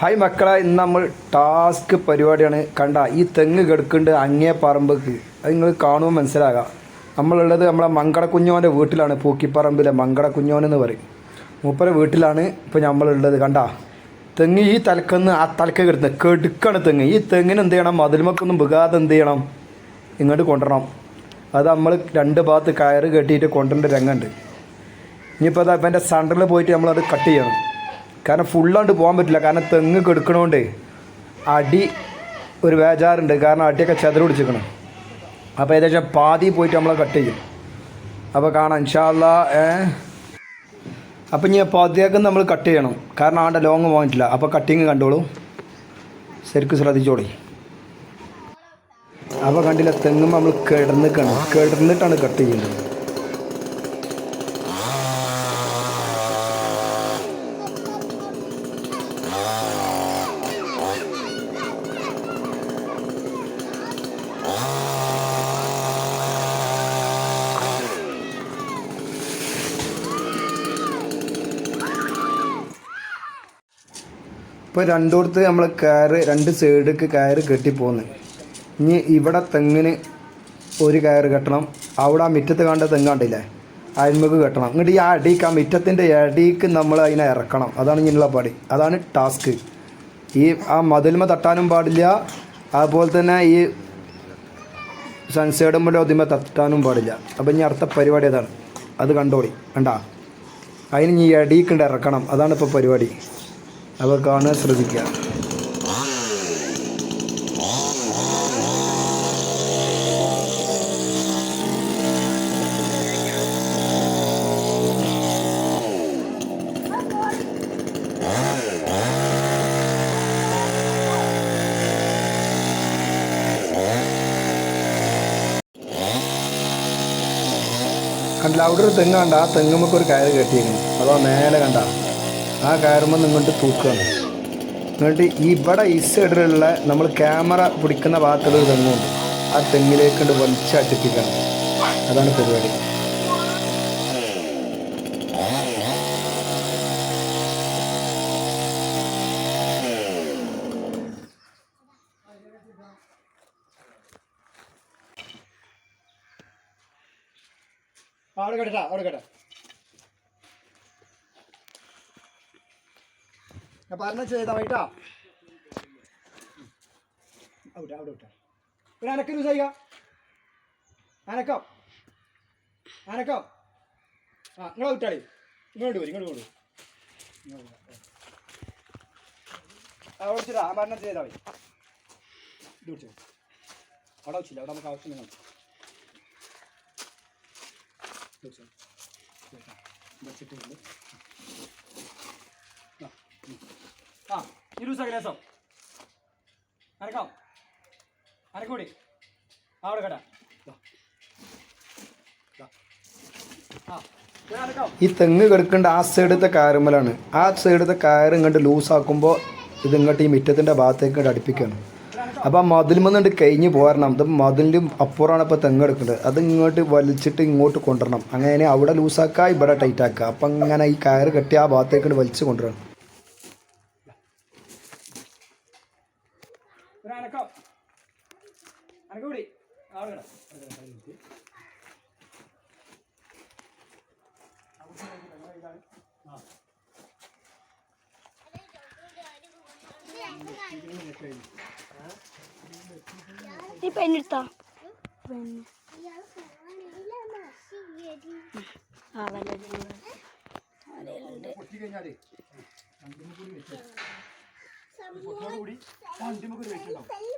Hi മക്കളെ ഇന്ന് നമ്മൾ ടാസ്ക് പരിപാടിയാണ്. കണ്ട ഈ തെങ്ങ് കിടക്കുന്നുണ്ട് അങ്ങേ പറമ്പക്ക്. അത് നിങ്ങൾ കാണുമ്പോൾ മനസ്സിലാകാം. നമ്മളുള്ളത് നമ്മളെ മങ്കട കുഞ്ഞോന്റെ വീട്ടിലാണ് പൂക്കിപ്പറമ്പിലെ മങ്കട കുഞ്ഞോൻ എന്ന് പറയും. മൂപ്പരെ വീട്ടിലാണ് ഇപ്പോൾ നമ്മളുള്ളത് കണ്ട. തെങ്ങ് ഈ തലക്കെന്ന് ആ തലക്ക് കിടന്ന് കെടുക്കാണ് തെങ്ങ്. ഈ തെങ്ങിന് എന്ത് ചെയ്യണം? മതിൽമക്കൊന്നും വികാതെ എന്ത് ചെയ്യണം? ഇങ്ങോട്ട് കൊണ്ടുവരണം. അത് നമ്മൾ രണ്ട് ഭാഗത്ത് കയറ് കെട്ടിയിട്ട് കൊണ്ടുവരേണ്ട രംഗമുണ്ട്. ഇനിയിപ്പോൾ അത് അപ്പം എന്റെ സെന്ററിൽ പോയിട്ട് നമ്മളത് കട്ട് ചെയ്യണം. കാരണം ഫുള്ളാണ്ട് പോകാൻ പറ്റില്ല. കാരണം തെങ്ങ് കെടുക്കണോണ്ട് അടി ഒരു വേജാറുണ്ട് കാരണം അടിയൊക്കെ ചെതറ് പിടിച്ചിരിക്കണം. അപ്പോൾ ഏകദേശം പാതി പോയിട്ട് നമ്മളെ കട്ട് ചെയ്യും. അപ്പോൾ കാണാം. ഇൻഷാല്ല അപ്പം ഇനി പാതിയാക്കും നമ്മൾ കട്ട് ചെയ്യണം. കാരണം ആണ്ട ലോങ് പോയിട്ടില്ല അപ്പോൾ കട്ടിങ് കണ്ടോളൂ. ശരിക്കും ശ്രദ്ധിച്ചോളി. അപ്പോൾ കണ്ടില്ല തെങ്ങും നമ്മൾ കിടന്നിക്കണം. കിടന്നിട്ടാണ് കട്ട് ചെയ്യുന്നത് ഇപ്പോൾ രണ്ടോടത്ത് നമ്മൾ കയറ് രണ്ട് സൈഡിലേക്ക് കയറ് കെട്ടിപ്പോന്ന് ഇനി ഇവിടെ തെങ്ങിന് ഒരു കയറ് കെട്ടണം. അവിടെ ആ മുറ്റത്ത് കണ്ട തെങ്ങ് കണ്ടില്ലേ? അയൽമുക്ക് കെട്ടണം. എന്നിട്ട് ഈ അടിക്ക് ആ മുറ്റത്തിന്റെ അടിക്ക് നമ്മൾ അതിനെ ഇറക്കണം. അതാണ് ഇങ്ങനെയുള്ള പടി അതാണ് ടാസ്ക് ഈ ആ മതിൽമ തട്ടാനും പാടില്ല. അതുപോലെ തന്നെ ഈ സൺസൈഡ് മുതൽ ഒതുമ തട്ടാനും പാടില്ല. അപ്പം ഇനി അടുത്ത പരിപാടി അതാണ് അത് കണ്ടോളി. കണ്ടാ? അതിന് ഈ അടിക്കുണ്ട് ഇറക്കണം. അതാണ് ഇപ്പോൾ പരിപാടി. അപ്പോൾ കാണാൻ ശ്രദ്ധിക്കുക കണ്ടില്ല അവിടെ ഒരു തെങ്ങ് കണ്ട ആ തെങ്ങുമ്മക്ക് ഒരു കയറ് കെട്ടിയിരുന്നു അതോ മേലെ കണ്ട. ആ കയറുമ്പോൾ ഇങ്ങോട്ട് തൂക്കുകയാണ് എന്നിട്ട് ഇവിടെ ഈ സൈഡിലുള്ള നമ്മൾ ക്യാമറ പിടിക്കുന്ന ഭാഗത്തുള്ള ഒരു തെങ്ങുണ്ട്. ആ തെങ്ങിലേക്ക് കൊണ്ട് വലിച്ചടിപ്പിക്കണം അതാണ് പരിപാടി. അവിടെ കേട്ടാ അവിടെ കേട്ടാ. ഞാൻ പറഞ്ഞ ചെയ്താ വൈട്ടാ അവിടെ അവിടെ വിട്ടാ ഇവിടെ അനക്കൊരു ചെയ്യുക അനക്കം. അനക്കം. ആ നിങ്ങളെ വിട്ടാളി ഇങ്ങോട്ട് വരും ഇങ്ങോട്ട് കൊണ്ടു അവിടെ വെച്ചിട്ടാ ആ മരണം ചെയ്താ മതി ഇത് വിളിച്ചു അവിടെ വെച്ചില്ല. അവിടെ നമുക്ക് ആവശ്യം നിങ്ങൾ വെച്ചോ വെച്ചിട്ടുണ്ട്. ആ. ആ ഇരുപത് സകലേസം അനക്കാം അനക്കൂടി അവിടെ കേട്ടാ. ഈ തെങ്ങ് കിടക്കേണ്ട ആ സൈഡത്തെ കയറുമ്പോഴാണ് ആ സൈഡത്തെ കയറ് ഇങ്ങോട്ട് ലൂസാക്കുമ്പോൾ ഇത് ഇങ്ങോട്ട് ഈ മുറ്റത്തിന്റെ ഭാഗത്തേക്ക് ഇങ്ങോട്ട് അടുപ്പിക്കുകയാണ് അപ്പോൾ ആ മതിൽമെന്നുണ്ട് കഴിഞ്ഞ് പോരണം. ഇത് മതിലിന്റെ അപ്പുറമാണ് ഇപ്പോൾ തെങ്ങ് എടുക്കേണ്ടത് അത് ഇങ്ങോട്ട് വലിച്ചിട്ട് ഇങ്ങോട്ട് കൊണ്ടുവരണം. അങ്ങനെ അവിടെ ലൂസാക്കുക ഇവിടെ ടൈറ്റാക്കുക അപ്പം അങ്ങനെ ഈ കയറ് കെട്ടി ആ ഭാഗത്തേക്ക് വലിച്ച് കൊണ്ടുവരണം ഒരു അനക്കം അനക്കൂടി അവിടെ കേട്ടാ അവിടെ കേട്ടാ, ഒരു മിനിറ്റ്. ആ നീ പെണ്ണെടുത്താ പെണ്ണ് ആ വല്ലതുണ്ട് പൊട്ടിക്കഴിഞ്ഞാലേ കൂടി വെച്ചിട്ടുണ്ടാവും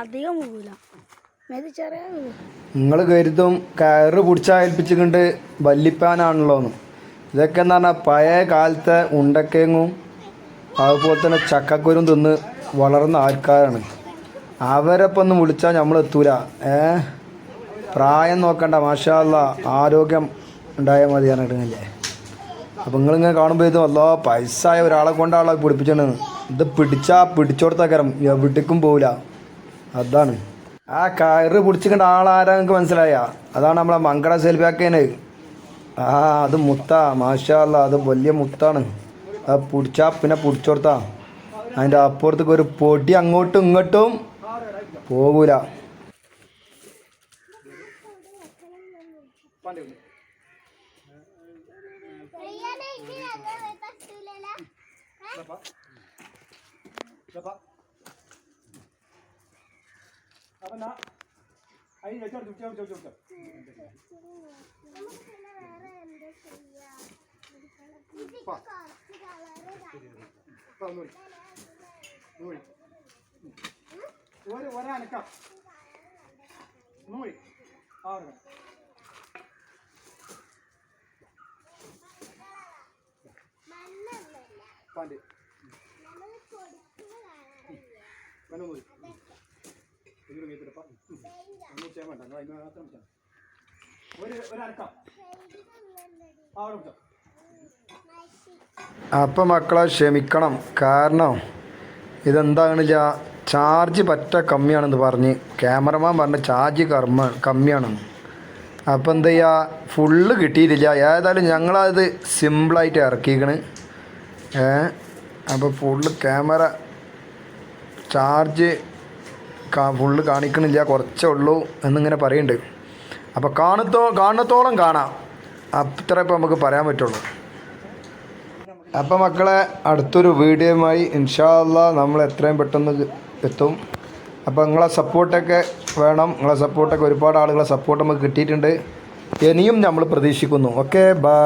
അധികം. നിങ്ങൾ കരുതും കയറ് പിടിച്ചാൽ വല്ലിപ്പാനാണല്ലോന്ന്. വല്ലിപ്പാനാണല്ലോ ഇതൊക്കെ എന്ന് പറഞ്ഞാൽ പഴയ കാലത്തെ ഉണ്ടക്കേങ്ങും അതുപോലെ തന്നെ ചക്കക്കുരും തിന്ന് വളർന്ന ആൾക്കാരാണ്. അവരൊപ്പം ഒന്ന് വിളിച്ചാൽ നമ്മൾ എത്തൂല. ഏ? പ്രായം നോക്കണ്ട. മാഷാല്ല ആരോഗ്യം ഉണ്ടായാൽ മതി പറഞ്ഞിട്ടില്ലേ അപ്പം നിങ്ങളിങ്ങനെ കാണുമ്പോൾ ഇത് വല്ലോ ആയ ഒരാളെ കൊണ്ടാണല്ലോ പിടിപ്പിച്ചാണ് ഇത് പിടിച്ചാൽ പിടിച്ചോടത്തക്കരം. എവിടേക്കും പോവില്ല. അതാണ്. ആ കയറ് പിടിച്ചിക്കണ്ട ആളാരാ നിങ്ങൾക്ക് മനസ്സിലായ? അതാണ് നമ്മളെ മങ്കട സെൽഫിയാക്കേന് ആ അത് മുത്താ. മാഷാല്ല അത് വലിയ മുത്താണ്. അത് പിടിച്ചാൽ പിന്നെ പിടിച്ചോടത്താ. അതിന്റെ അപ്പുറത്തേക്ക് ഒരു പൊടി അങ്ങോട്ടും ഇങ്ങോട്ടും പോകൂല. അപ്പൊ എന്നാ അതിന് വെച്ചോ ചുറ്റാ ചുറ്റാ ചുറ്റാ ഒരു ഒരനക്കം. ഒന്നുകൂടി ആ ഒരു ഒന്നുകൂടി ഒന്നുകൂടി വീട്ടിലെപ്പാ ഒന്നും ചെയ്യാൻ വേണ്ട അതിന് മാത്രം ഒരു ഒരനക്കം ആ അവിടെ വെച്ചോ അപ്പം മക്കളെ ക്ഷമിക്കണം. കാരണം ഇതെന്താണ് ചാർജ് പറ്റ കമ്മിയാണെന്ന് പറഞ്ഞ് ക്യാമറമാൻ പറഞ്ഞ ചാർജ് കർമ്മ കമ്മിയാണെന്ന് അപ്പം എന്താ ചെയ്യുക ഫുള്ള് കിട്ടിയിട്ടില്ല. ഏതായാലും ഞങ്ങളത് സിമ്പിളായിട്ട് ഇറക്കിക്കണ്. ഏ? അപ്പോൾ ഫുള്ള് ക്യാമറ ചാർജ് കാ ഫുള്ള് കാണിക്കണില്ല കുറച്ചേ ഉള്ളൂ എന്നിങ്ങനെ പറയുന്നുണ്ട് അപ്പോൾ കാണത്തോ കാണത്തോളം കാണാം. അത്ര ഇപ്പം നമുക്ക് പറയാൻ പറ്റുള്ളൂ. അപ്പോൾ മക്കളെ അടുത്തൊരു വീഡിയോയുമായി ഇൻഷാല്ല നമ്മൾ എത്രയും പെട്ടെന്ന് എത്തും. അപ്പോൾ നിങ്ങളെ സപ്പോർട്ടൊക്കെ വേണം. നിങ്ങളെ സപ്പോർട്ടൊക്കെ ഒരുപാട് ആളുകളെ സപ്പോർട്ട് നമുക്ക് കിട്ടിയിട്ടുണ്ട്. ഇനിയും നമ്മൾ പ്രതീക്ഷിക്കുന്നു. Okay bye